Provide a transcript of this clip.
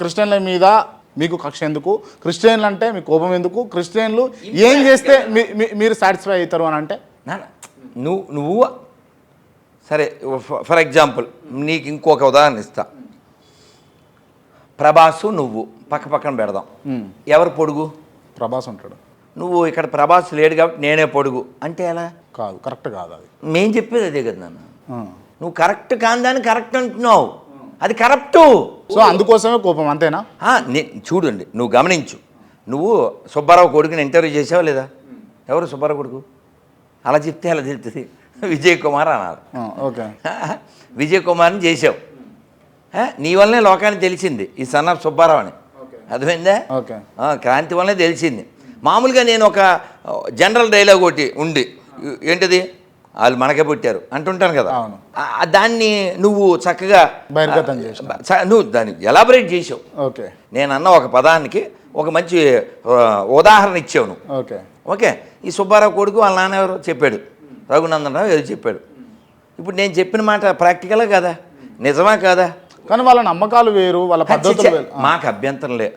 క్రిస్టియన్ల మీద మీకు కక్ష ఎందుకు? క్రిస్టియన్లు అంటే మీ కోపం ఎందుకు? క్రిస్టియన్లు ఏం చేస్తే మీరు సాటిస్ఫై అవుతారు అని అంటే? నువ్వు నువ్వు సరే ఫర్ ఎగ్జాంపుల్ నీకు ఇంకొక ఉదాహరణ ఇస్తా. ప్రభాసు నువ్వు పక్క పక్కన పెడదాం. మ్మ్. ఎవరు పొడుగు? ప్రభాస్ ఉంటాడు నువ్వు ఇక్కడ ప్రభాస్ లేడు కాబట్టి నేనే పొడుగు. అంటే ఎలా? కాదు కరెక్ట్ కాదు అది. మేం చెప్పేది అదే కదా నాన్న. నువ్వు కరెక్ట్ కాందాన్ని కరెక్ట్ అంటున్నావు. అది కరెక్టు సో అందుకోసమే కోపం అంతేనా? చూడండి నువ్వు గమనించు. నువ్వు సుబ్బారావు కొడుకుని ఇంటర్వ్యూ చేసావా లేదా? ఎవరు సుబ్బారావు కొడుకు? అలా చెప్తే అలా తెలుస్తుంది విజయ్ కుమార్ అన్నారు. ఓకే. విజయ్ కుమార్ని చేసావు. నీ వల్లనే లోకానికి తెలిసింది ఈ సన్న సుబ్బారావు అని. అర్థమైందా? క్రాంతి వల్లనే తెలిసింది. మామూలుగా నేను ఒక జనరల్ డైలాగ్ ఒకటి ఉంది. ఏంటిది? వాళ్ళు మనకే పుట్టారు అంటుంటాను కదా. దాన్ని నువ్వు చక్కగా నువ్వు దాన్ని ఎలాబరేట్ చేసావు? ఓకే. నేను అన్న ఒక పదానికి ఒక మంచి ఉదాహరణ ఇచ్చావు నువ్వు ఓకే. ఓకే. ఈ సుబ్బారావు కొడుకు వాళ్ళ నాన్న ఎవరో చెప్పాడు. రఘునందన్ రావు ఏదో చెప్పాడు. ఇప్పుడు నేను చెప్పిన మాట ప్రాక్టికలా కదా? నిజమా కాదా? కానీ వాళ్ళ నమ్మకాలు వేరు వాళ్ళ పద్ధతులు మాకు అభ్యంతరం లే.